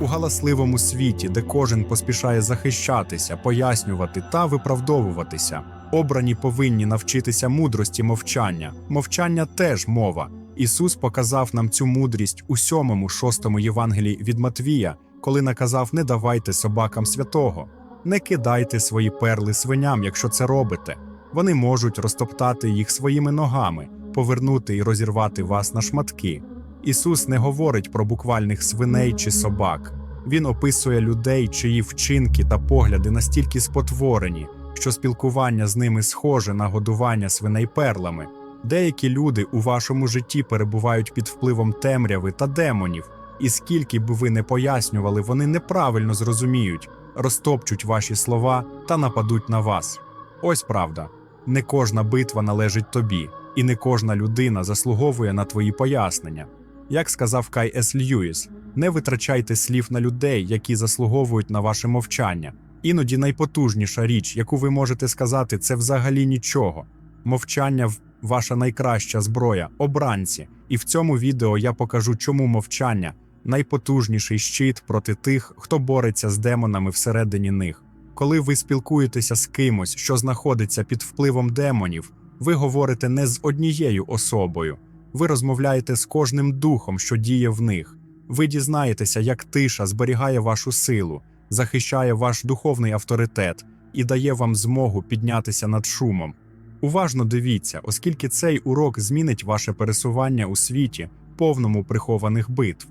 У галасливому світі, де кожен поспішає захищатися, пояснювати та виправдовуватися, обрані повинні навчитися мудрості мовчання. Мовчання теж мова. Ісус показав нам цю мудрість у сьомому, шостому Євангелії від Матвія, коли наказав не давайте собакам святого, не кидайте свої перли свиням, якщо це робите. Вони можуть розтоптати їх своїми ногами, повернути і розірвати вас на шматки. Ісус не говорить про буквальних свиней чи собак. Він описує людей, чиї вчинки та погляди настільки спотворені, що спілкування з ними схоже на годування свиней перлами. Деякі люди у вашому житті перебувають під впливом темряви та демонів, і скільки б ви не пояснювали, вони неправильно зрозуміють, розтопчуть ваші слова та нападуть на вас. Ось правда: не кожна битва належить тобі, і не кожна людина заслуговує на твої пояснення. Як сказав Кай Ес Льюіс, не витрачайте слів на людей, які заслуговують на ваше мовчання. Іноді найпотужніша річ, яку ви можете сказати, це взагалі нічого. Мовчання ваша найкраща зброя, обранці. І в цьому відео я покажу, чому мовчання найпотужніший щит проти тих, хто бореться з демонами всередині них. Коли ви спілкуєтеся з кимось, що знаходиться під впливом демонів, ви говорите не з однією особою, ви розмовляєте з кожним духом, що діє в них. Ви дізнаєтеся, як тиша зберігає вашу силу, захищає ваш духовний авторитет і дає вам змогу піднятися над шумом. Уважно дивіться, оскільки цей урок змінить ваше пересування у світі, повному прихованих битв.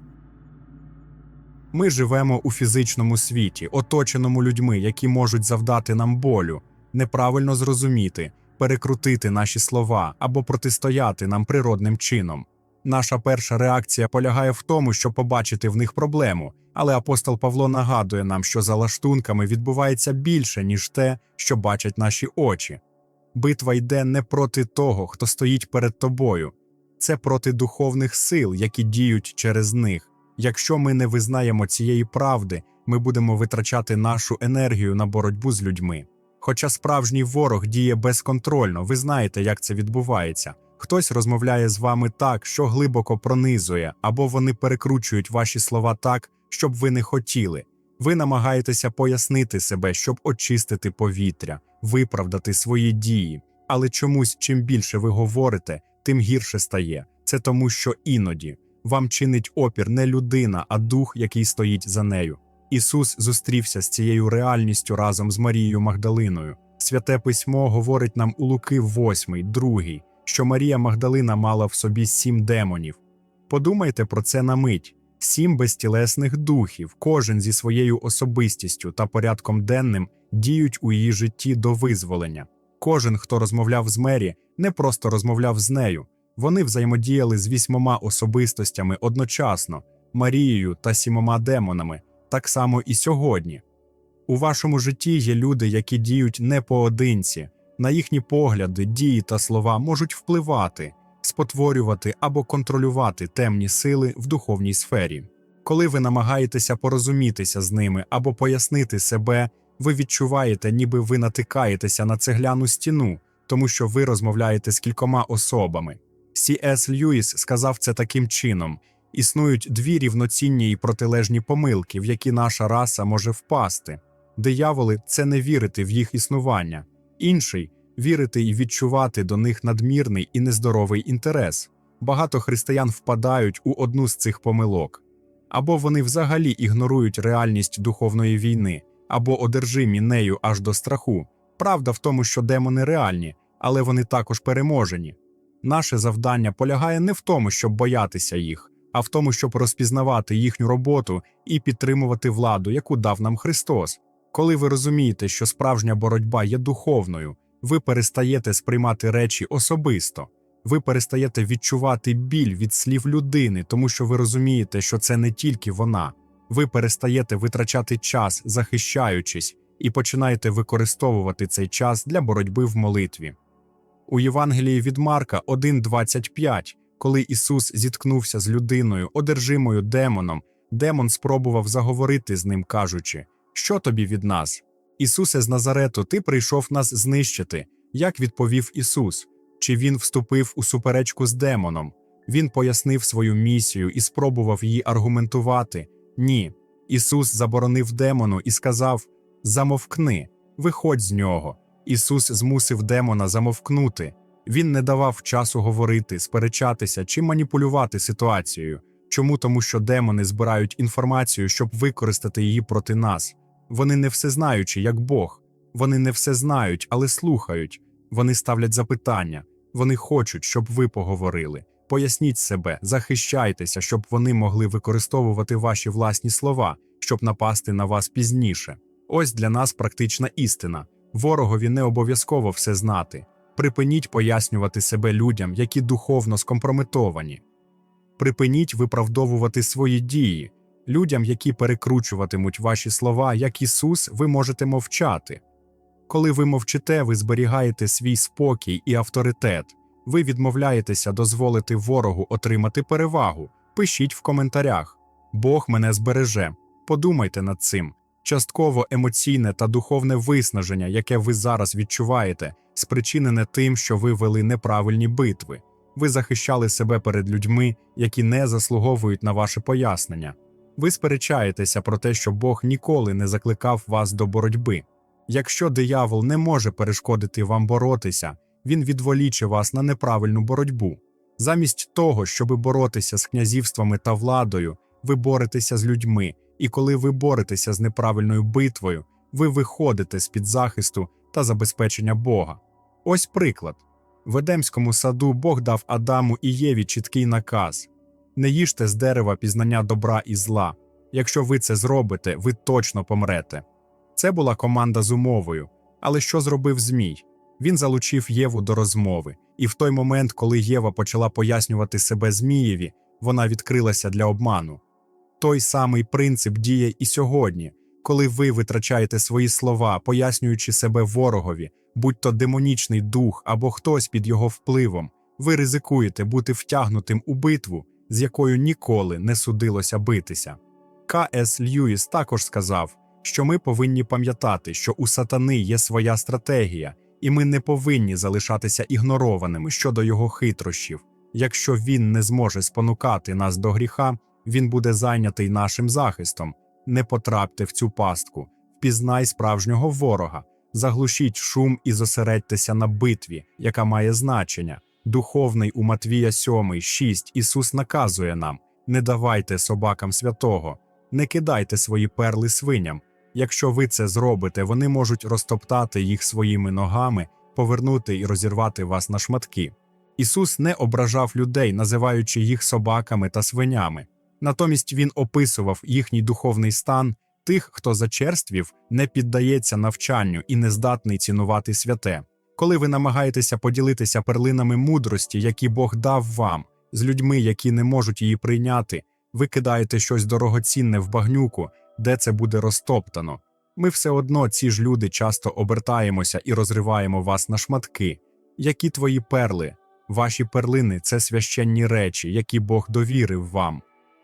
Ми живемо у фізичному світі, оточеному людьми, які можуть завдати нам болю, неправильно зрозуміти, перекрутити наші слова або протистояти нам природним чином. Наша перша реакція полягає в тому, щоб побачити в них проблему, але апостол Павло нагадує нам, що за лаштунками відбувається більше, ніж те, що бачать наші очі. Битва йде не проти того, хто стоїть перед тобою, це проти духовних сил, які діють через них. Якщо ми не визнаємо цієї правди, ми будемо витрачати нашу енергію на боротьбу з людьми. Хоча справжній ворог діє безконтрольно, ви знаєте, як це відбувається. Хтось розмовляє з вами так, що глибоко пронизує, або вони перекручують ваші слова так, щоб ви не хотіли. Ви намагаєтеся пояснити себе, щоб очистити повітря, виправдати свої дії. Але чомусь, чим більше ви говорите, тим гірше стає. Це тому, що іноді вам чинить опір не людина, а дух, який стоїть за нею. Ісус зустрівся з цією реальністю разом з Марією Магдалиною. Святе письмо говорить нам у Луки 8, 2, що Марія Магдалина мала в собі сім демонів. Подумайте про це на мить: сім безтілесних духів, кожен зі своєю особистістю та порядком денним діють у її житті до визволення. Кожен, хто розмовляв з Мері, не просто розмовляв з нею. Вони взаємодіяли з вісьмома особистостями одночасно Марією та сімома демонами, так само і сьогодні. У вашому житті є люди, які діють не поодинці, на їхні погляди, дії та слова можуть впливати, спотворювати або контролювати темні сили в духовній сфері. Коли ви намагаєтеся порозумітися з ними або пояснити себе, ви відчуваєте, ніби ви натикаєтеся на цегляну стіну, тому що ви розмовляєте з кількома особами. С.С. Льюіс сказав це таким чином: існують дві рівноцінні і протилежні помилки, в які наша раса може впасти. Дияволи це не вірити в їх існування, інший вірити і відчувати до них надмірний і нездоровий інтерес. Багато християн впадають у одну з цих помилок, або вони взагалі ігнорують реальність духовної війни, або одержимі нею аж до страху. Правда в тому, що демони реальні, але вони також переможені. Наше завдання полягає не в тому, щоб боятися їх, а в тому, щоб розпізнавати їхню роботу і підтримувати владу, яку дав нам Христос. Коли ви розумієте, що справжня боротьба є духовною, ви перестаєте сприймати речі особисто, ви перестаєте відчувати біль від слів людини, тому що ви розумієте, що це не тільки вона. Ви перестаєте витрачати час, захищаючись, і починаєте використовувати цей час для боротьби в молитві. У Євангелії від Марка 1.25, коли Ісус зіткнувся з людиною, одержимою демоном, демон спробував заговорити з ним, кажучи: Що тобі від нас? Ісусе з Назарету, ти прийшов нас знищити. Як відповів Ісус? Чи він вступив у суперечку з демоном? Він пояснив свою місію і спробував її аргументувати. Ні. Ісус заборонив демону і сказав: Замовкни, виходь з нього. Ісус змусив демона замовкнути. Він не давав часу говорити, сперечатися чи маніпулювати ситуацією. Чому? Тому що демони збирають інформацію, щоб використати її проти нас. Вони не всезнаючі, як Бог. Вони не все знають, але слухають. Вони ставлять запитання. Вони хочуть, щоб ви поговорили. Поясніть себе, захищайтеся, щоб вони могли використовувати ваші власні слова, щоб напасти на вас пізніше. Ось для нас практична істина. Ворогові не обов'язково все знати. Припиніть пояснювати себе людям, які духовно скомпрометовані. Припиніть виправдовувати свої дії. Людям, які перекручуватимуть ваші слова, як Ісус, ви можете мовчати. Коли ви мовчите, ви зберігаєте свій спокій і авторитет. Ви відмовляєтеся дозволити ворогу отримати перевагу. Пишіть в коментарях. Бог мене збереже. Подумайте над цим. Частково емоційне та духовне виснаження, яке ви зараз відчуваєте, спричинене тим, що ви вели неправильні битви. Ви захищали себе перед людьми, які не заслуговують на ваше пояснення. Ви сперечаєтеся про те, що Бог ніколи не закликав вас до боротьби. Якщо диявол не може перешкодити вам боротися, він відволіче вас на неправильну боротьбу. Замість того, щоби боротися з князівствами та владою, ви боретеся з людьми, і коли ви боретеся з неправильною битвою, ви виходите з під захисту та забезпечення Бога. Ось приклад. В Едемському саду Бог дав Адаму і Єві чіткий наказ: не їжте з дерева пізнання добра і зла. Якщо ви це зробите, ви точно помрете. Це була команда з умовою. Але що зробив Змій? Він залучив Єву до розмови, і в той момент, коли Єва почала пояснювати себе Змієві, вона відкрилася для обману. Той самий принцип діє і сьогодні, коли ви витрачаєте свої слова, пояснюючи себе ворогові, будь то демонічний дух або хтось під його впливом, ви ризикуєте бути втягнутим у битву, з якою ніколи не судилося битися. К.С. Льюіс також сказав, що ми повинні пам'ятати, що у сатани є своя стратегія, і ми не повинні залишатися ігнорованими щодо його хитрощів. Якщо він не зможе спонукати нас до гріха, він буде зайнятий нашим захистом. Не потрапте в цю пастку, впізнай справжнього ворога, заглушіть шум і зосередьтеся на битві, яка має значення. Духовний у Матвія 7, 6 Ісус наказує нам: не давайте собакам святого, не кидайте свої перли свиням. Якщо ви це зробите, вони можуть розтоптати їх своїми ногами, повернути і розірвати вас на шматки. Ісус не ображав людей, називаючи їх собаками та свинями. Натомість Він описував їхній духовний стан тих, хто зачерствів, не піддається навчанню і не здатний цінувати святе. Коли ви намагаєтеся поділитися перлинами мудрості, які Бог дав вам, з людьми, які не можуть її прийняти, ви кидаєте щось дорогоцінне в багнюку, де це буде розтоптано. Ми все одно, ці ж люди, часто обертаємося і розриваємо вас на шматки. Які твої перли? Ваші перлини це священні речі, які Бог довірив вам.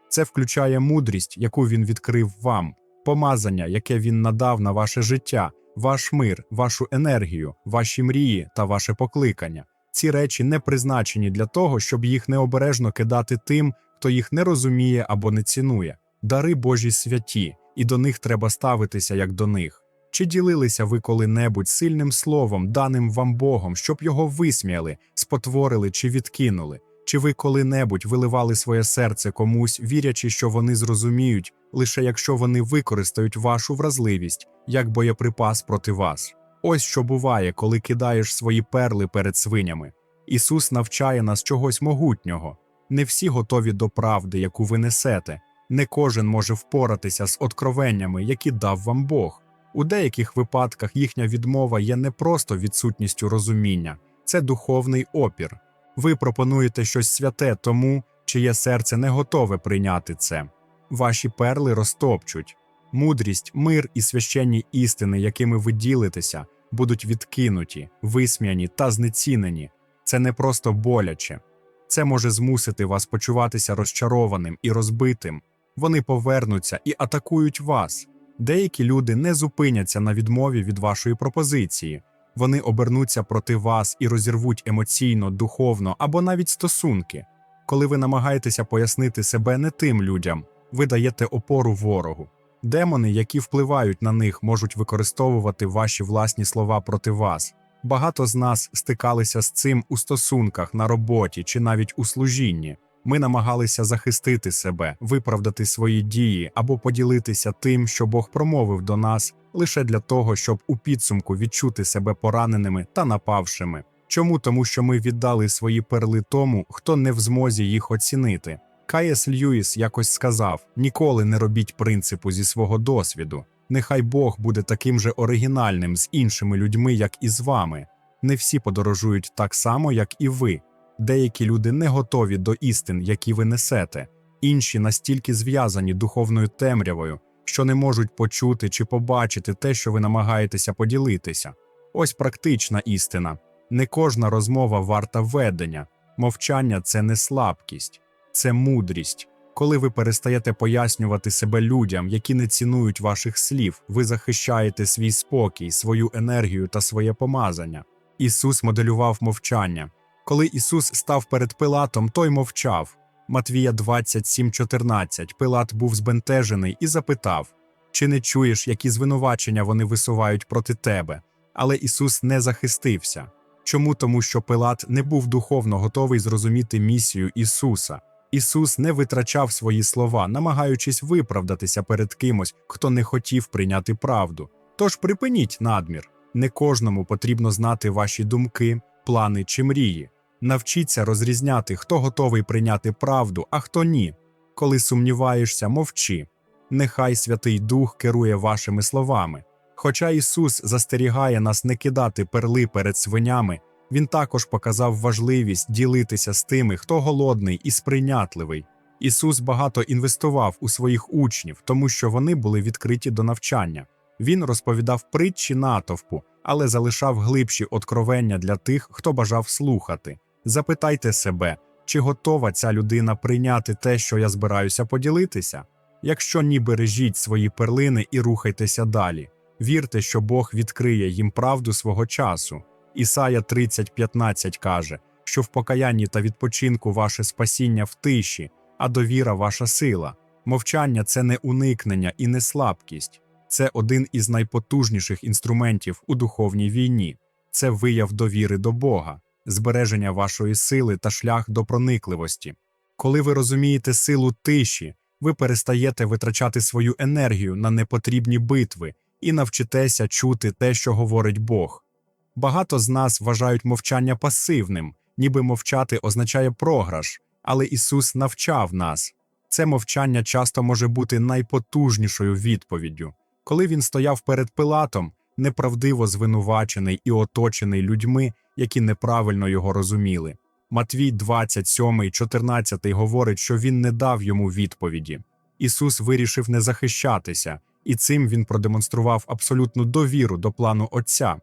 Це включає мудрість, яку він відкрив вам, помазання, яке він надав на ваше життя, ваш мир, вашу енергію, ваші мрії та ваше покликання. Ці речі не призначені для того, щоб їх необережно кидати тим, хто їх не розуміє або не цінує. Дари Божі святі, і до них треба ставитися як до них. Чи ділилися ви коли-небудь сильним словом, даним вам Богом, щоб його висміяли, спотворили чи відкинули? Чи ви коли-небудь виливали своє серце комусь, вірячи, що вони зрозуміють, лише якщо вони використають вашу вразливість як боєприпас проти вас? Ось що буває, коли кидаєш свої перли перед свинями. Ісус навчає нас чогось могутнього. Не всі готові до правди, яку ви несете. Не кожен може впоратися з откровеннями, які дав вам Бог. У деяких випадках їхня відмова є не просто відсутністю розуміння, це духовний опір. Ви пропонуєте щось святе тому, чиє серце не готове прийняти це. Ваші перли розтопчуть. Мудрість, мир і священні істини, якими ви ділитеся, будуть відкинуті, висміяні та знецінені. Це не просто боляче. Це може змусити вас почуватися розчарованим і розбитим. Вони повернуться і атакують вас. Деякі люди не зупиняться на відмові від вашої пропозиції. Вони обернуться проти вас і розірвуть емоційно, духовно або навіть стосунки. Коли ви намагаєтеся пояснити себе не тим людям, ви даєте опору ворогу. Демони, які впливають на них, можуть використовувати ваші власні слова проти вас. Багато з нас стикалися з цим у стосунках, на роботі чи навіть у служінні. Ми намагалися захистити себе, виправдати свої дії або поділитися тим, що Бог промовив до нас, лише для того, щоб у підсумку відчути себе пораненими та напавшими. Чому? Тому що ми віддали свої перли тому, хто не в змозі їх оцінити. Каєс Льюіс якось сказав: ніколи не робіть принципу зі свого досвіду. Нехай Бог буде таким же оригінальним з іншими людьми, як і з вами. Не всі подорожують так само, як і ви. Деякі люди не готові до істин, які ви несете, інші настільки зв'язані духовною темрявою, що не можуть почути чи побачити те, що ви намагаєтеся поділитися. Ось практична істина. Не кожна розмова варта ведення. Мовчання це не слабкість, це мудрість. Коли ви перестаєте пояснювати себе людям, які не цінують ваших слів, ви захищаєте свій спокій, свою енергію та своє помазання. Ісус моделював мовчання. Коли Ісус став перед Пилатом, той мовчав. Матвія 27,14 Пилат був збентежений і запитав: Чи не чуєш, які звинувачення вони висувають проти тебе? Але Ісус не захистився. Чому? Тому що Пилат не був духовно готовий зрозуміти місію Ісуса. Ісус не витрачав свої слова, намагаючись виправдатися перед кимось, хто не хотів прийняти правду. Тож припиніть надмір. Не кожному потрібно знати ваші думки, плани чи мрії. Навчіться розрізняти, хто готовий прийняти правду, а хто ні. Коли сумніваєшся, мовчи. Нехай Святий Дух керує вашими словами. Хоча Ісус застерігає нас не кидати перли перед свинями, Він також показав важливість ділитися з тими, хто голодний і сприйнятливий. Ісус багато інвестував у своїх учнів, тому що вони були відкриті до навчання. Він розповідав притчі натовпу, але залишав глибші откровення для тих, хто бажав слухати. Запитайте себе, чи готова ця людина прийняти те, що я збираюся поділитися? Якщо ні, бережіть свої перлини і рухайтеся далі. Вірте, що Бог відкриє їм правду свого часу. Ісая 30.15 каже, що в покаянні та відпочинку ваше спасіння в тиші, а довіра ваша сила. Мовчання це не уникнення і не слабкість. Це один із найпотужніших інструментів у духовній війні. Це вияв довіри до Бога, збереження вашої сили та шлях до проникливості. Коли ви розумієте силу тиші, ви перестаєте витрачати свою енергію на непотрібні битви і навчитеся чути те, що говорить Бог. Багато з нас вважають мовчання пасивним, ніби мовчати означає програш, але Ісус навчав нас. Це мовчання часто може бути найпотужнішою відповіддю. Коли він стояв перед Пилатом, неправдиво звинувачений і оточений людьми, які неправильно його розуміли. Матвій 27, 14 говорить, що він не дав йому відповіді. Ісус вирішив не захищатися, і цим він продемонстрував абсолютну довіру до плану Отця.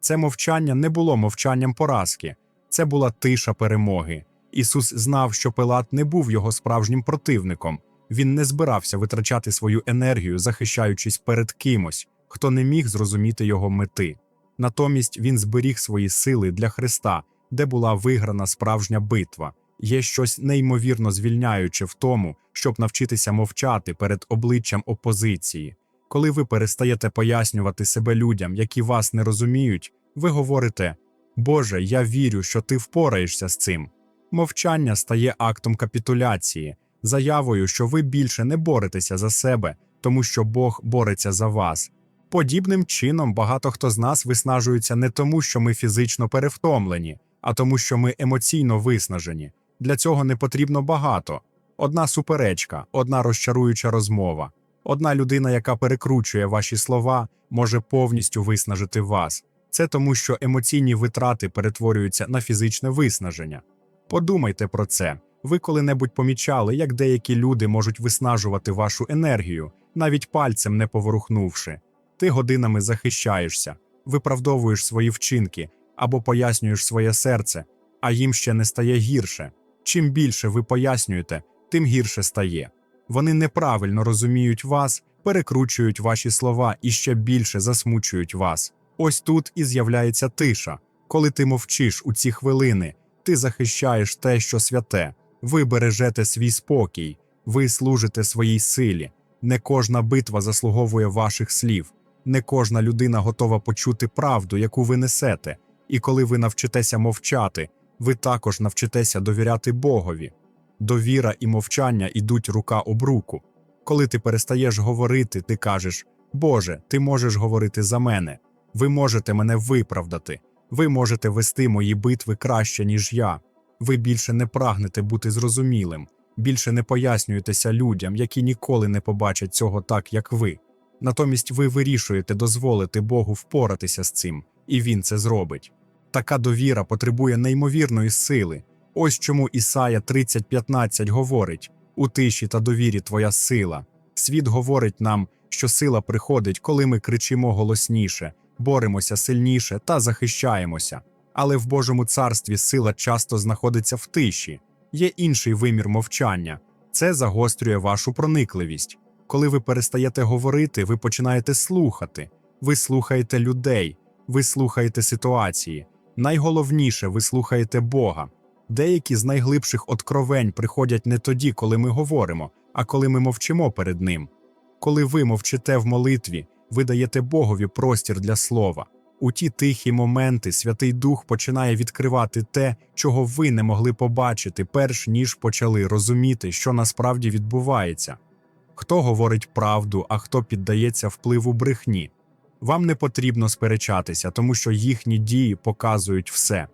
Це мовчання не було мовчанням поразки, це була тиша перемоги. Ісус знав, що Пилат не був його справжнім противником. Він не збирався витрачати свою енергію, захищаючись перед кимось, хто не міг зрозуміти його мети. Натомість він зберіг свої сили для Христа, де була виграна справжня битва. Є щось неймовірно звільняюче в тому, щоб навчитися мовчати перед обличчям опозиції. Коли ви перестаєте пояснювати себе людям, які вас не розуміють, ви говорите: Боже, я вірю, що ти впораєшся з цим. Мовчання стає актом капітуляції, заявою, що ви більше не боретеся за себе, тому що Бог бореться за вас. Подібним чином багато хто з нас виснажується не тому, що ми фізично перевтомлені, а тому, що ми емоційно виснажені. Для цього не потрібно багато. Одна суперечка, одна розчаруюча розмова, одна людина, яка перекручує ваші слова, може повністю виснажити вас. Це тому, що емоційні витрати перетворюються на фізичне виснаження. Подумайте про це. Ви коли-небудь помічали, як деякі люди можуть виснажувати вашу енергію, навіть пальцем не поворухнувши. Ти годинами захищаєшся, виправдовуєш свої вчинки або пояснюєш своє серце, а їм ще не стає гірше. Чим більше ви пояснюєте, тим гірше стає. Вони неправильно розуміють вас, перекручують ваші слова і ще більше засмучують вас. Ось тут і з'являється тиша. Коли ти мовчиш у ці хвилини, ти захищаєш те, що святе, ви бережете свій спокій, ви служите своїй силі. Не кожна битва заслуговує ваших слів, не кожна людина готова почути правду, яку ви несете. І коли ви навчитеся мовчати, ви також навчитеся довіряти Богові. Довіра і мовчання ідуть рука об руку. Коли ти перестаєш говорити, ти кажеш: Боже, ти можеш говорити за мене, ви можете мене виправдати, ви можете вести мої битви краще, ніж я. Ви більше не прагнете бути зрозумілим, більше не пояснюєтеся людям, які ніколи не побачать цього так, як ви. Натомість ви вирішуєте дозволити Богу впоратися з цим, і Він це зробить. Така довіра потребує неймовірної сили. Ось чому Ісая 30.15 говорить: у тиші та довірі твоя сила. Світ говорить нам, що сила приходить, коли ми кричимо голосніше, боремося сильніше та захищаємося. Але в Божому царстві сила часто знаходиться в тиші. Є інший вимір мовчання. Це загострює вашу проникливість. Коли ви перестаєте говорити, ви починаєте слухати. Ви слухаєте людей, ви слухаєте ситуації. Найголовніше, ви слухаєте Бога. Деякі з найглибших откровень приходять не тоді, коли ми говоримо, а коли ми мовчимо перед Ним. Коли ви мовчите в молитві, ви даєте Богові простір для слова. У ті тихі моменти Святий Дух починає відкривати те, чого ви не могли побачити, перш ніж почали розуміти, що насправді відбувається. Хто говорить правду, а хто піддається впливу брехні. Вам не потрібно сперечатися, тому що їхні дії показують все.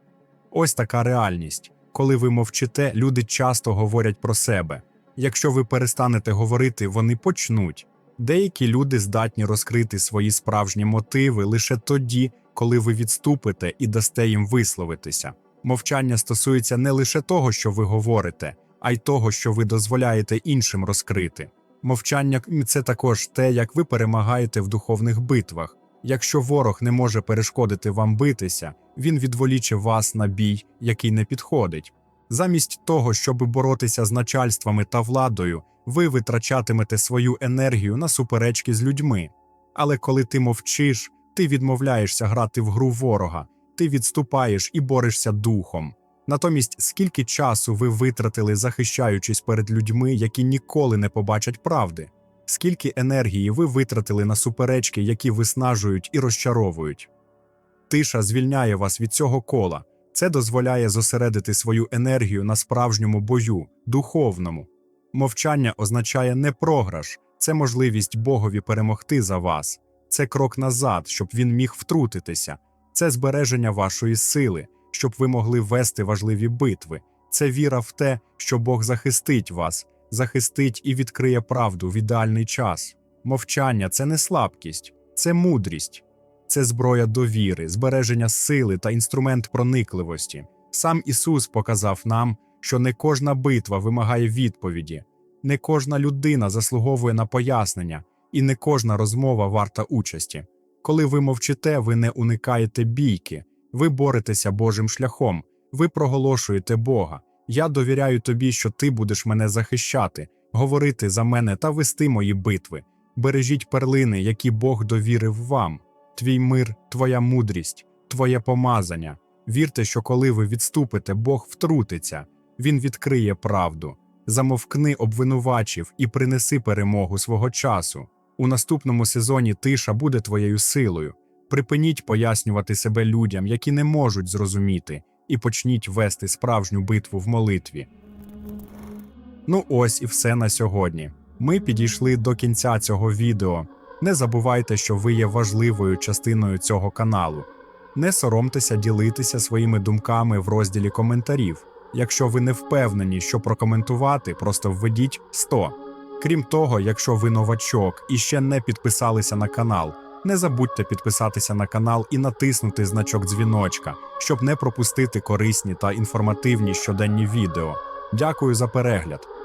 Ось така реальність. Коли ви мовчите, люди часто говорять про себе. Якщо ви перестанете говорити, вони почнуть. Деякі люди здатні розкрити свої справжні мотиви лише тоді, коли ви відступите і дасте їм висловитися. Мовчання стосується не лише того, що ви говорите, а й того, що ви дозволяєте іншим розкрити. Мовчання це також те, як ви перемагаєте в духовних битвах. Якщо ворог не може перешкодити вам битися, він відволіче вас на бій, який не підходить. Замість того, щоб боротися з начальствами та владою, ви витрачатимете свою енергію на суперечки з людьми. Але коли ти мовчиш, ти відмовляєшся грати в гру ворога, ти відступаєш і борешся духом. Натомість, скільки часу ви витратили, захищаючись перед людьми, які ніколи не побачать правди? Скільки енергії ви витратили на суперечки, які виснажують і розчаровують? Тиша звільняє вас від цього кола. Це дозволяє зосередити свою енергію на справжньому бою, духовному. Мовчання означає не програш, це можливість Богові перемогти за вас, це крок назад, щоб він міг втрутитися, це збереження вашої сили, щоб ви могли вести важливі битви. Це віра в те, що Бог захистить вас, захистить і відкриє правду в ідеальний час. Мовчання це не слабкість, це мудрість, це зброя довіри, збереження сили та інструмент проникливості. Сам Ісус показав нам, що не кожна битва вимагає відповіді, не кожна людина заслуговує на пояснення, і не кожна розмова варта участі. Коли ви мовчите, ви не уникаєте бійки, ви боретеся Божим шляхом, ви проголошуєте Бога. Я довіряю тобі, що ти будеш мене захищати, говорити за мене та вести мої битви. Бережіть перлини, які Бог довірив вам, твій мир, твоя мудрість, твоє помазання. Вірте, що коли ви відступите, Бог втрутиться, Він відкриє правду. Замовкни обвинувачів і принеси перемогу свого часу. У наступному сезоні тиша буде твоєю силою. Припиніть пояснювати себе людям, які не можуть зрозуміти, і почніть вести справжню битву в молитві. Ну ось і все на сьогодні. Ми підійшли до кінця цього відео. Не забувайте, що ви є важливою частиною цього каналу. Не соромтеся ділитися своїми думками в розділі коментарів. Якщо ви не впевнені, що прокоментувати, просто введіть 100. Крім того, якщо ви новачок і ще не підписалися на канал, не забудьте підписатися на канал і натиснути значок дзвіночка, щоб не пропустити корисні та інформативні щоденні відео. Дякую за перегляд!